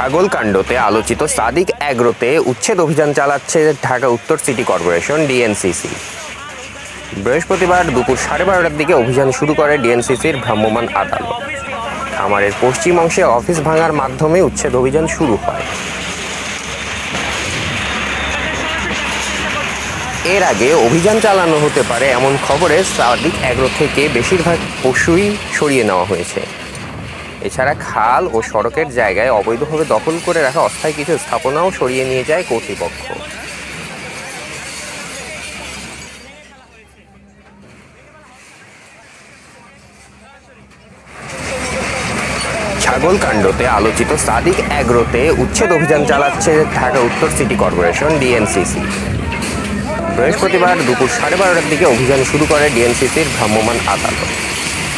ছাগল কাণ্ডতে আলোচিত সাদিক অ্যাগ্রোতে উচ্ছেদ অভিযান চালাচ্ছে ঢাকা উত্তর সিটি কর্পোরেশন, ডিএনসিসি। বৃহস্পতিবার দুপুর সাড়ে বারোটার দিকে অভিযান শুরু করে ডিএনসিসির ভ্রাম্যমাণ আদালত। খামারের পশ্চিম অংশে অফিস ভাঙার মাধ্যমে উচ্ছেদ অভিযান শুরু হয়। এর আগে অভিযান চালানো হতে পারে এমন খবরে সাদিক অ্যাগ্রো থেকে বেশিরভাগ পশুই সরিয়ে নেওয়া হয়েছে। এছাড়া খাল ও সড়কের জায়গায় অবৈধভাবে দখল করে রাখা অস্থায়ী কিছু স্থাপনাও সরিয়ে নিয়ে যায় কর্তৃপক্ষ। ছাগল কাণ্ডতে আলোচিত সাদিক অ্যাগ্রোতে উচ্ছেদ অভিযান চালাচ্ছে ঢাকা উত্তর সিটি কর্পোরেশন ডিএনসিসি বৃহস্পতিবার দুপুর সাড়ে বারোটার দিকে অভিযান শুরু করে ডিএনসিসির ভ্রাম্যমাণ আদালত।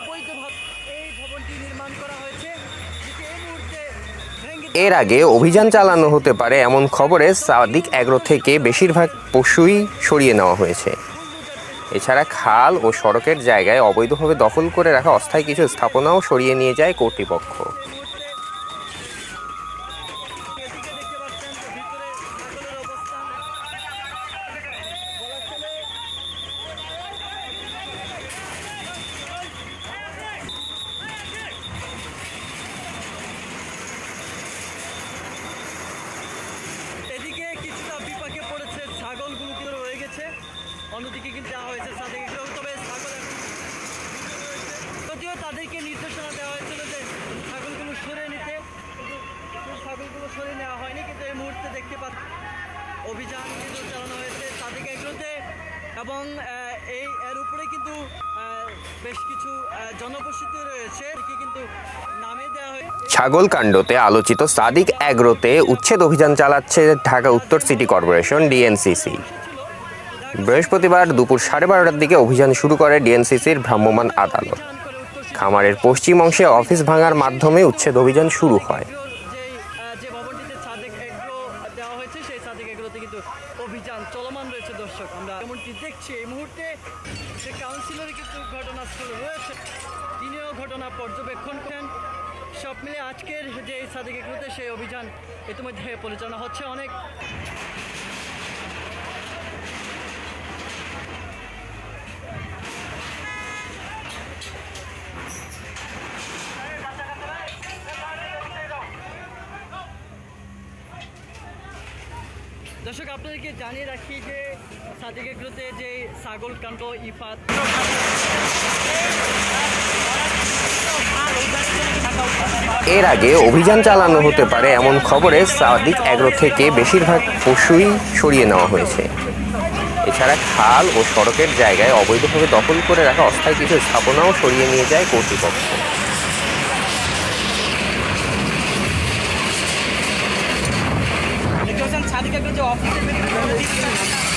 অবৈধভাবে এই ভবনটি নির্মাণ করা হয়েছে যেটি এই মুহূর্তে এর আগে অভিযান চালানো হতে পারে এমন খবরে সাদিক অ্যাগ্রো থেকে বেশিরভাগ পশুই সরিয়ে নেওয়া হয়েছে। এছাড়া খাল ও সড়কের জায়গায় অবৈধভাবে দখল করে রাখা অস্থায়ী কিছু স্থাপনাও সরিয়ে নিয়ে যায় কর্তৃপক্ষ। অভিযান কিন্তু চালানো হয়েছে সাদেক এগুলোতে এবং এই, এর উপরে কিন্তু বেশ কিছু জনবসতি রয়েছে। কিন্তু নামিয়ে দেওয়া হয়েছে। ছাগল কাণ্ডতে আলোচিত সাদিক অ্যাগ্রোতে উচ্ছেদ অভিযান চালাচ্ছে ঢাকা উত্তর সিটি কর্পোরেশন, ডিএনসিসি। বৃহস্পতিবার দুপুর সাড়ে বারোটার দিকে অভিযান শুরু করে ডিএনসিসির ভ্রাম্যমাণ আদালত। খামারের পশ্চিম অংশে অফিস ভাঙার মাধ্যমে উচ্ছেদ অভিযান শুরু হয়। হয়েছে সেই সাদেক এগুলোতে কিন্তু অভিযান চলমান রয়েছে দর্শক। আমরা এমনটি দেখছি, এই মুহূর্তে যে কাউন্সিলর কিন্তু ঘটনাস্থলে রয়েছে তিনিও ঘটনা পর্যবেক্ষণ করেন। সব মিলে আজকের যে সাদেক এগ্রোতে সেই অভিযান ইতিমধ্যে পরিচালনা হচ্ছে অনেক। দর্শক, আপনাদেরকে জানিয়ে রাখি যে সাদেক এগ্রোতে যে ছাগল কাণ্ড, ইফাত, এর আগে অভিযান চালানো হতে পারে এমন খবরে সাদিক অ্যাগ্রো থেকে বেশিরভাগ পশুই সরিয়ে নেওয়া হয়েছে। এছাড়া খাল ও সড়কের জায়গায় অবৈধভাবে দখল করে রাখা অস্থায়ী কিছু স্থাপনাও সরিয়ে নিয়ে যায় কর্তৃপক্ষ। দেখতে পাচ্ছেন সাদিক এগ্রো যে অফিসের ভেতরে